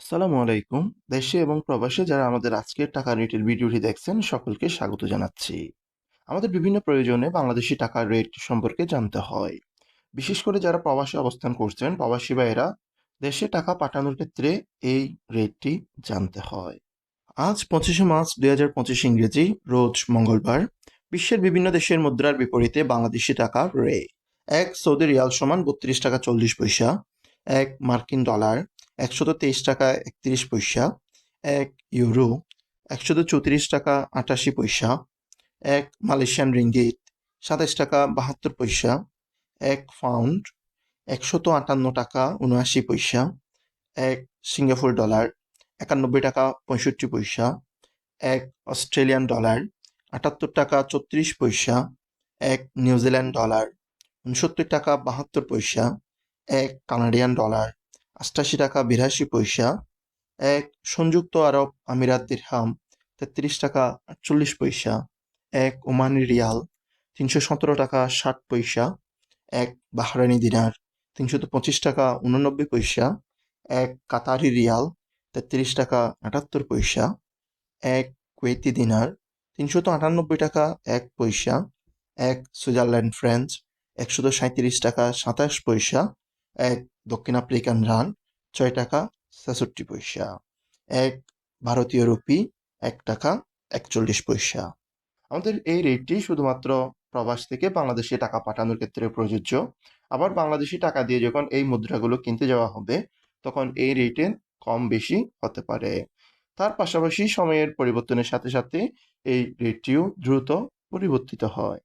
আসসালামু আলাইকুম। দেশে এবং প্রবাসে যারা আমাদের আজকের টাকা রেটের ভিডিওটি দেখছেন, সকলকে স্বাগত জানাচ্ছি। আমাদের বিভিন্ন প্রয়োজনে বাংলাদেশি টাকার রেট সম্পর্কে জানতে হয়। বিশেষ করে যারা প্রবাসে অবস্থান করছেন, প্রবাসী ভাইয়েরা, দেশে টাকা পাঠানোর ক্ষেত্রে এই রেটটি জানতে হয়। আজ পঁচিশে মার্চ দুই হাজার পঁচিশ ইংরেজি, রোজ মঙ্গলবার, বিশ্বের বিভিন্ন দেশের মুদ্রার বিপরীতে বাংলাদেশি টাকা রে। এক সৌদি রিয়াল সমান বত্রিশ টাকা চল্লিশ পয়সা, এক মার্কিন ডলার একশত তেইশ টাকা একত্রিশ পয়সা, এক ইউরো একশত চৌত্রিশ টাকা আটাশি পয়সা, এক মালয়েশিয়ান রিঙ্গিত সাতাশ টাকা বাহাত্তর পয়সা, এক পাউন্ড একশত আটান্ন টাকা উনআশি পয়সা, এক সিঙ্গাপুর ডলার একানব্বই টাকা পঁয়ষট্টি পয়সা, এক অস্ট্রেলিয়ান ডলার আটাত্তর টাকা ছত্রিশ পয়সা, এক নিউজিল্যান্ড ডলার উনসত্তর টাকা বাহাত্তর পয়সা, এক কানাডিয়ান ডলার আটাশি টাকা বিরাশি পয়সা, এক সংযুক্ত আরব আমিরাত দিরহাম তেত্রিশ টাকা আটচল্লিশ পয়সা, এক ওমানি রিয়াল তিনশো সতেরো টাকা ষাট পয়সা, এক বাহরানি দিনার তিনশত পঁচিশ টাকা উননব্বই পয়সা, এক কাতারি রিয়াল তেত্রিশ টাকা আটাত্তর পয়সা, এক কুয়েতি দিনার তিনশত আটানব্বই টাকা এক পয়সা, এক সুইজারল্যান্ড ফ্রেঞ্চ একশত সাঁত্রিশ টাকা সাতাশ পয়সা এক দক্ষিণ আফ্রিকান রান, ছয় টাকা, ছেষট্টি পয়সা। এক ভারতীয় রুপি, এক টাকা, একচল্লিশ পয়সা। আমাদের এই রেটটি শুধুমাত্র প্রবাস থেকে বাংলাদেশে টাকা পাঠানোর ক্ষেত্রে প্রযোজ্য। আবার বাংলাদেশি টাকা দিয়ে যখন এই মুদ্রাগুলো কিনতে যাওয়া হবে, তখন এই রেটে কম বেশি হতে পারে। তার পাশাপাশি সময়ের পরিবর্তনের সাথে সাথে এই রেটটিও দ্রুত পরিবর্তিত হয়।